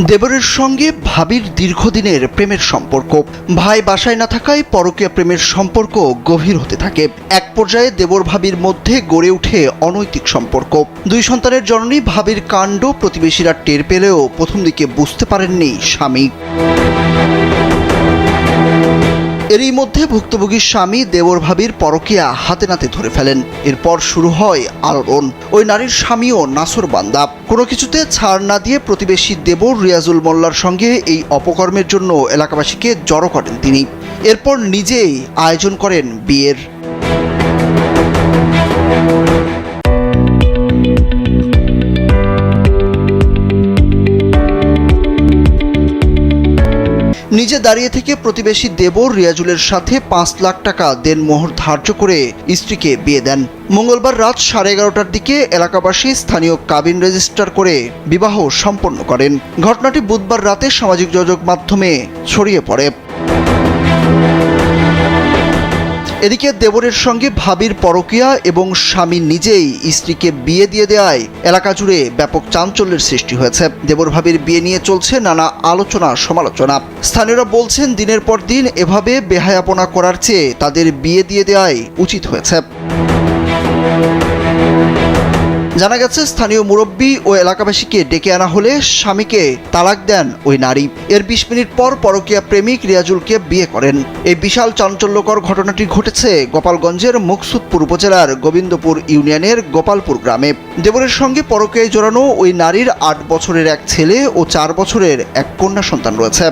দেবরের সঙ্গে ভাবির দীর্ঘদিনের প্রেমের সম্পর্ক। ভাই বাসায় না থাকায় পরকীয়া প্রেমের সম্পর্ক গভীর হতে থাকে। এক পর্যায়ে দেবর ভাবির মধ্যে গড়ে উঠে অনৈতিক সম্পর্ক। দুই সন্তানের জননী ভাবির কাণ্ড প্রতিবেশীরা টের পেলেও প্রথম দিকে বুঝতে পারেননি স্বামী। এরই মধ্যে ভুক্তভোগীর স্বামী দেবর ভাবির পরকিয়া হাতে নাতে ধরে ফেলেন। এরপর শুরু হয় আলোড়ন। ওই নারীর স্বামীও নাসর বান্দা। কোনো কিছুতে ছাড় না দিয়ে প্রতিবেশী দেবর রিয়াজুল মোল্লার সঙ্গে এই অপকর্মের জন্য এলাকাবাসীকে জড়ো করেন তিনি। এরপর নিজেই আয়োজন করেন বিয়ের। নিজে দাঁড়িয়ে থেকে প্রতিবেশী দেবর রিয়াজুলের সাথে পাঁচ লাখ টাকা দেনমোহর ধার্য করে স্ত্রীকে বিয়ে দেন। মঙ্গলবার রাত সাড়ে এগারোটার দিকে এলাকাবাসী স্থানীয় কাবিন রেজিস্টার করে বিবাহ সম্পন্ন করেন। ঘটনাটি বুধবার রাতে সামাজিক যোগাযোগ মাধ্যমে ছড়িয়ে পড়ে। এদিকে দেবরের সঙ্গে ভাবির পরকিয়া এবং স্বামী নিজেই স্ত্রীকে বিয়ে দিয়ে দেওয়ায় এলাকা জুড়ে ব্যাপক চাঞ্চল্যের সৃষ্টি হয়েছে। দেবর ভাবির বিয়ে নিয়ে চলছে নানা আলোচনা, সমালোচনা। স্থানীয়রা বলছেন, দিনের পর দিন এভাবে বেহায়াপনা করার চেয়ে তাদের বিয়ে দিয়ে দেওয়াই উচিত হয়েছে। জানা গেছে, স্থানীয় মুরব্বী ও এলাকাবাসীকে ডেকে আনা হলে স্বামীকে তালাক দেন ওই নারী। এর বিশ মিনিট পর পরকীয়া প্রেমিক রিয়াজুলকে বিয়ে করেন। এই বিশাল চাঞ্চল্যকর ঘটনাটি ঘটেছে গোপালগঞ্জের মুকসুদপুর উপজেলার গোবিন্দপুর ইউনিয়নের গোপালপুর গ্রামে। দেবরের সঙ্গে পরকীয়ায় জড়ানো ওই নারীর আট বছরের এক ছেলে ও চার বছরের এক কন্যা সন্তান রয়েছে।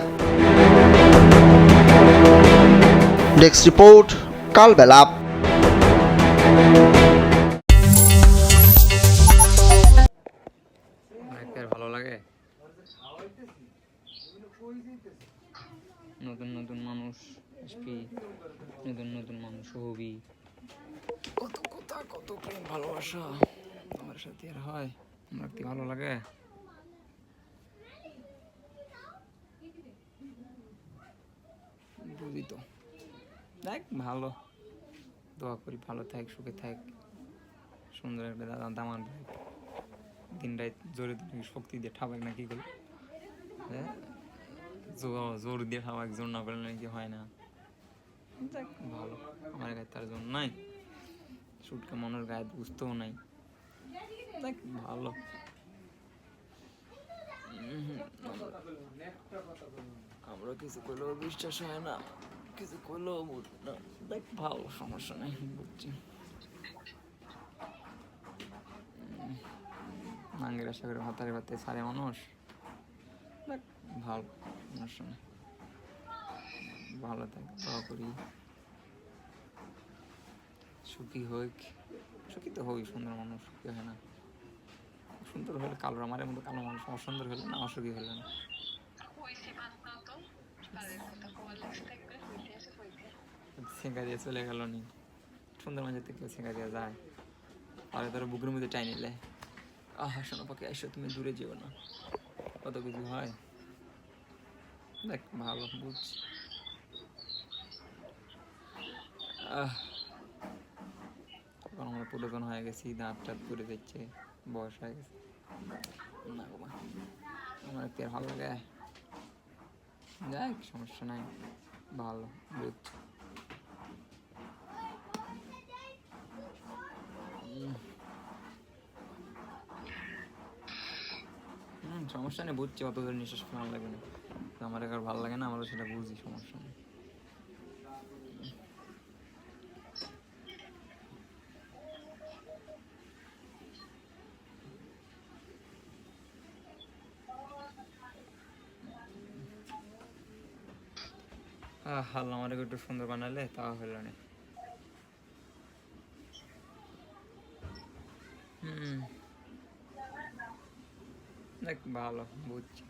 Desk report, Kalbela. নতুন নতুন মানুষ এসপি নতুন নতুন মানুষ হবি। কত কথা, কত প্রেম, ভালোবাসা আমার সাথে আর হয় আমার কি ভালো লাগে? বুঝি তো। দেখ, ভালো। দোয়া করি, ভালো থাক, সুখে থাক। সুন্দর একটা দাদা দামান দিন রাত জোরে শক্তি দিয়ে ঠাবাক না কি করে হ্যাঁ? জোর দিয়ে ঠাবাক জোর না করলে নাকি হয় না। ভালো। আমার গায়ে তার জোর নাই। সুটকা মনের গায়ে বুঝতেও নাই। দেখ। ভালো। আমরা কিছু করলেও বিশ্বাস হয় না। কিছু করলেও বুঝ- না। দেখ ভালো সমস্যা নেই বুঝছি। নাঙ্গের আশা করে ভাতারে ভাতে সারে মানুষ। দেখ। ভালো। সমস্যা নেই ভালো থাক, দোয়া করি। সুখী হোক। সুখী তো হই, সুন্দর মানুষ, সুখী হয় না। সুন্দর হলে কালো আমার মতো কালো মানুষ আমার সুন্দর হলে না অসুখী হলে না। সেঙ্গা দিয়ে চলে গেল নি। সুন্দর মাঝে থেকে সেঙ্গা দিয়ে যায়। আর তারা বুকের মধ্যে টাই নিলে। আহা, শোনো, পাখি এসো তুমি দূরে যেও না। কত কিছু হয়। দেখ ভালো বুঝছি এখন পুরাতন হয়ে গেছি, দাঁত টাত পড়ে যাচ্ছে, বয়স হয়ে গেছে। না মা, আমার আর ভালো লাগে। যাক, সমস্যা নাই, ভালো বুঝছি সমস্যা নেই, বুঝছি অত ধরে নিঃশ্বাস ভালো লাগে না। আমার আর ভালো লাগে না, আমারও সেটা বুঝি, সমস্যা নেই। আল্লাহ আমার একটু সুন্দর বানালে, তা হলো না। হুম। দেখ, ভালো, বুঝছি।